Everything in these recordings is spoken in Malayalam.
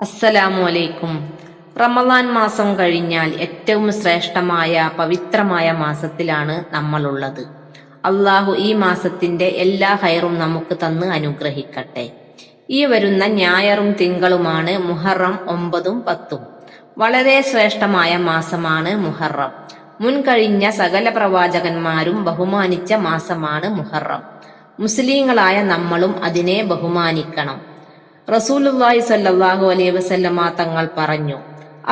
അസ്സലാമു അലൈക്കും റമദാൻ മാസം കഴിഞ്ഞാൽ ഏറ്റവും ശ്രേഷ്ഠമായ പവിത്രമായ മാസത്തിലാണ് നമ്മളുള്ളത്. അള്ളാഹു ഈ മാസത്തിന്റെ എല്ലാ ഹൈറും നമുക്ക് തന്ന് അനുഗ്രഹിക്കട്ടെ. ഈ വരുന്ന ഞായറും തിങ്കളുമാണ് മുഹറം ഒമ്പതും പത്തും. വളരെ ശ്രേഷ്ഠമായ മാസമാണ് മുഹറം. മുൻകഴിഞ്ഞ സകല പ്രവാചകന്മാരും ബഹുമാനിച്ച മാസമാണ് മുഹറം. മുസ്ലിങ്ങളായ നമ്മളും അതിനെ ബഹുമാനിക്കണം. റസൂലുള്ളാഹി സല്ലല്ലാഹു അലൈഹി വസല്ലമ തങ്ങൾ പറഞ്ഞു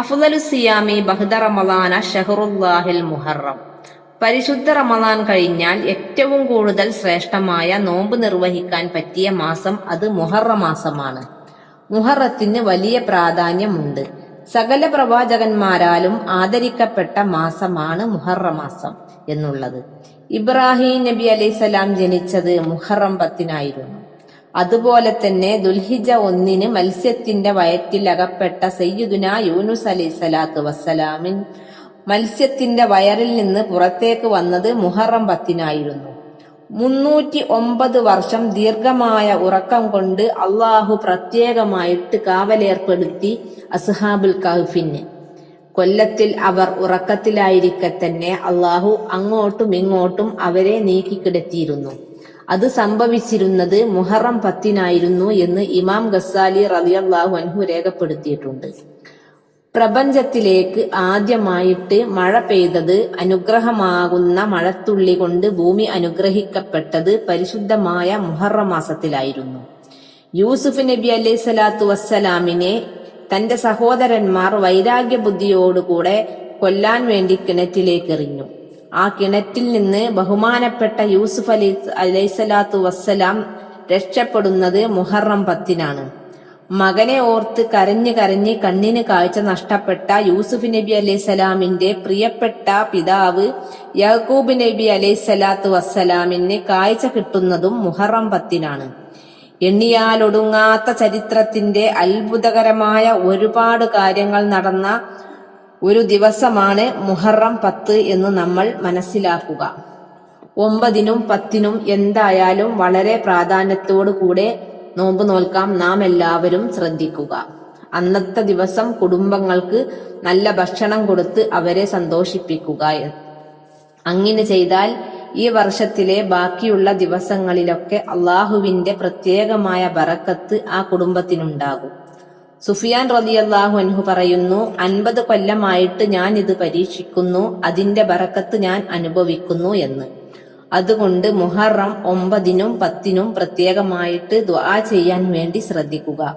അഫ്ദലു സിയാമി ബഹ്ദ റമദാന ഷഹറുല്ലാഹിൽ മുഹറം. പരിശുദ്ധ റമദാൻ കഴിഞ്ഞാൽ ഏറ്റവും കൂടുതൽ ശ്രേഷ്ഠമായ നോമ്പ് നിർവഹിക്കാൻ പറ്റിയ മാസം അത് മുഹറ മാസമാണ്. മുഹറത്തിന് വലിയ പ്രാധാന്യമുണ്ട്. സകല പ്രവാചകന്മാരാലും ആദരിക്കപ്പെട്ട മാസമാണ് മുഹറ മാസം എന്നുള്ളത്. ഇബ്രാഹിം നബി അലൈഹി സ്വലാം ജനിച്ചത് മുഹറം പത്തിനായിരുന്നു. അതുപോലെ തന്നെ ദുൽഹിജ ഒന്നിന് മത്സ്യത്തിന്റെ വയറ്റിൽ അകപ്പെട്ട സയ്യിദുന യൂനുസ് അലി സ്വലാത്തു വസ്സലാമിൻ മത്സ്യത്തിന്റെ വയറിൽ നിന്ന് പുറത്തേക്ക് വന്നത് മുഹറം പത്തിനായിരുന്നു. മുന്നൂറ്റി ഒമ്പത് വർഷം ദീർഘമായ ഉറക്കം കൊണ്ട് അള്ളാഹു പ്രത്യേകമായിട്ട് കാവലേർപ്പെടുത്തി അസ്ഹാബുൽ കഹുഫിന്. കൊല്ലത്തിൽ അവർ ഉറക്കത്തിലായിരിക്കെ തന്നെ അള്ളാഹു അങ്ങോട്ടും ഇങ്ങോട്ടും അവരെ നീക്കിക്കിടത്തിയിരുന്നു. അത് സംഭവിച്ചിരുന്നത് മുഹറം പത്തിനായിരുന്നു എന്ന് ഇമാം ഗസാലി റലിയല്ലാഹു അൻഹു രേഖപ്പെടുത്തിയിട്ടുണ്ട്. പ്രപഞ്ചത്തിലേക്ക് ആദ്യമായിട്ട് മഴ പെയ്തത് അനുഗ്രഹമാകുന്ന മഴത്തുള്ളി കൊണ്ട് ഭൂമി അനുഗ്രഹിക്കപ്പെട്ടത് പരിശുദ്ധമായ മുഹറം മാസത്തിലായിരുന്നു. യൂസുഫ് നബി അലൈഹി സ്വലാത്തു വസ്സലാമിനെ തന്റെ സഹോദരന്മാർ വൈരാഗ്യ ബുദ്ധിയോടുകൂടെ കൊല്ലാൻ വേണ്ടി കിണറ്റിലേക്ക് എറിഞ്ഞു ആ കിണറ്റിൽ നിന്ന് ബഹുമാനപ്പെട്ട യൂസുഫ് അലി അലൈസലാത്തു വസ്സലാം രക്ഷപ്പെടുന്നത് മുഹറം പത്തിനാണ്. മകനെ ഓർത്ത് കരഞ്ഞു കരഞ്ഞ് കണ്ണിന് കാഴ്ച നഷ്ടപ്പെട്ട യൂസുഫ് നബി അലൈഹി സ്വലാമിന്റെ പ്രിയപ്പെട്ട പിതാവ് യാക്കൂബ് നബി അലൈഹി സ്വലാത്തു വസ്സലാമിന് കാഴ്ച കിട്ടുന്നതും മുഹറം പത്തിനാണ്. എണ്ണിയാലൊടുങ്ങാത്ത ചരിത്രത്തിന്റെ അത്ഭുതകരമായ ഒരുപാട് കാര്യങ്ങൾ നടന്ന ഒരു ദിവസമാണ് മുഹറം പത്ത് എന്ന് നമ്മൾ മനസ്സിലാക്കുക. ഒമ്പതിനും പത്തിനും എന്തായാലും വളരെ പ്രാധാന്യത്തോടു കൂടെ നോമ്പ് നോൽക്കാം നാം എല്ലാവരും ശ്രദ്ധിക്കുക. അന്നത്തെ ദിവസം കുടുംബങ്ങൾക്ക് നല്ല ഭക്ഷണം കൊടുത്ത് അവരെ സന്തോഷിപ്പിക്കുക. അങ്ങനെ ചെയ്താൽ ഈ വർഷത്തിലെ ബാക്കിയുള്ള ദിവസങ്ങളിലൊക്കെ അള്ളാഹുവിന്റെ പ്രത്യേകമായ ബറക്കത്ത് ആ കുടുംബത്തിനുണ്ടാകും. സുഫിയാൻ റലിയല്ലാഹു അൻഹു പറയുന്നു അൻപത് കൊല്ലമായിട്ട് ഞാൻ ഇത് പരീക്ഷിക്കുന്നു അതിന്റെ ബറക്കത്ത് ഞാൻ അനുഭവിക്കുന്നു എന്ന്. അതുകൊണ്ട് മുഹറം ഒമ്പതിനും പത്തിനും പ്രത്യേകമായിട്ട് ദ്വാ ചെയ്യാൻ വേണ്ടി ശ്രദ്ധിക്കുക.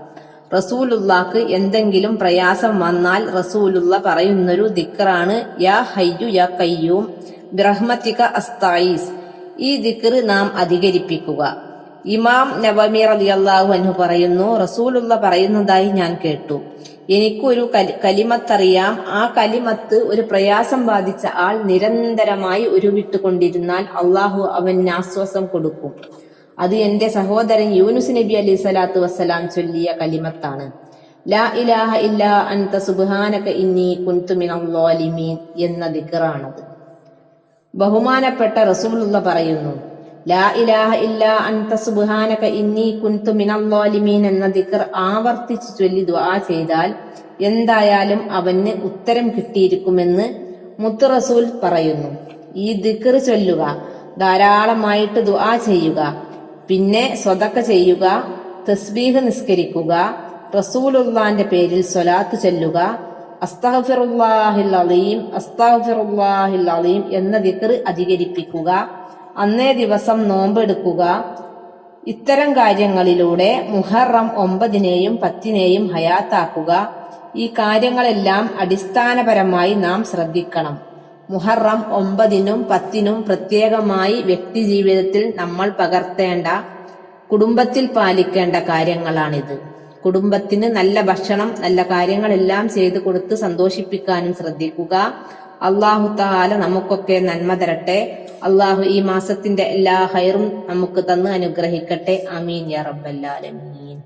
റസൂലുള്ളാക്ക് എന്തെങ്കിലും പ്രയാസം വന്നാൽ റസൂലുള്ള പറയുന്നൊരു ദിക്റാണ് യാ ഹയ്യു യാ കയ്യൂം ബ്രഹ്മത്തിക അസ്തായിസ്. ഈ ദിക്ർ നാം അധികരിപ്പിക്കുക. ഇമാം നവമി അലി അള്ളാഹു അൻഹു പറയുന്നു റസൂലുള്ള പറയുന്നതായി ഞാൻ കേട്ടു. എനിക്കൊരു കലി കലിമത്തറിയാം. ആ കലിമത്ത് ഒരു പ്രയാസം ബാധിച്ച ആൾ നിരന്തരമായി ഉരുവിട്ടുകൊണ്ടിരുന്നാൽ അള്ളാഹു അവന് ആശ്വാസം കൊടുക്കും. അത് എന്റെ സഹോദരൻ യൂനുസ് നബി അലി സ്വലാത്തു വസ്സലാം ചൊല്ലിയ കലിമത്താണ്. ലാ ഇലാഹ ഇല്ല അൻത സുബ്ഹാനക ഇന്നി കുന്തുമിനീൻ എന്ന ദിക്റാണത് ബഹുമാനപ്പെട്ട റസൂലുള്ള പറയുന്നു ലാ ഇലാഹ ഇല്ല അൻത സുബ്ഹാനക ഇന്നി കുൻതു മിനൽ ളാലിമീൻ എന്ന ദിക്ർ ആവർത്തിച്ച് ചൊല്ലി ദുആ ചെയ്താൽ എന്തായാലും അവന് ഉത്തരം കിട്ടിയിരിക്കുമെന്ന് മുത്തുറസൂൽ പറയുന്നു. ഈ ദിക്ർ ചൊല്ലുക ധാരാളമായിട്ട് ദുആ ചെയ്യുക പിന്നെ സ്വതക്ക ചെയ്യുക തസ്ബീഹ് നിസ്കരിക്കുക റസൂലുള്ളാന്റെ പേരിൽ സ്വലാത്ത് ചൊല്ലുക അസ്തഗ്ഫിറുല്ലാഹിൽ അലീം അസ്തഗ്ഫിറുല്ലാഹിൽ അലീം എന്ന ദിക്ർ അധികരിപ്പിക്കുക അന്നേ ദിവസം നോമ്പെടുക്കുക. ഇത്തരം കാര്യങ്ങളിലൂടെ മുഹറം ഒമ്പതിനെയും പത്തിനെയും ഹയാത്താക്കുക. ഈ കാര്യങ്ങളെല്ലാം അടിസ്ഥാനപരമായി നാം ശ്രദ്ധിക്കണം. മുഹറം ഒമ്പതിനും പത്തിനും പ്രത്യേകമായി വ്യക്തി ജീവിതത്തിൽ നമ്മൾ പകർത്തേണ്ട കുടുംബത്തിൽ പാലിക്കേണ്ട കാര്യങ്ങളാണിത്. കുടുംബത്തിന് നല്ല ഭക്ഷണം നല്ല കാര്യങ്ങളെല്ലാം ചെയ്തു കൊടുത്ത് സന്തോഷിപ്പിക്കാനും ശ്രദ്ധിക്കുക. അള്ളാഹു താല നമുക്കൊക്കെ നന്മ തരട്ടെ. അള്ളാഹു ഈ മാസത്തിന്റെ എല്ലാ ഹൈറും നമുക്ക് തന്ന് അനുഗ്രഹിക്കട്ടെ. അമീൻ യാ റബ്ബല്ലാലമീൻ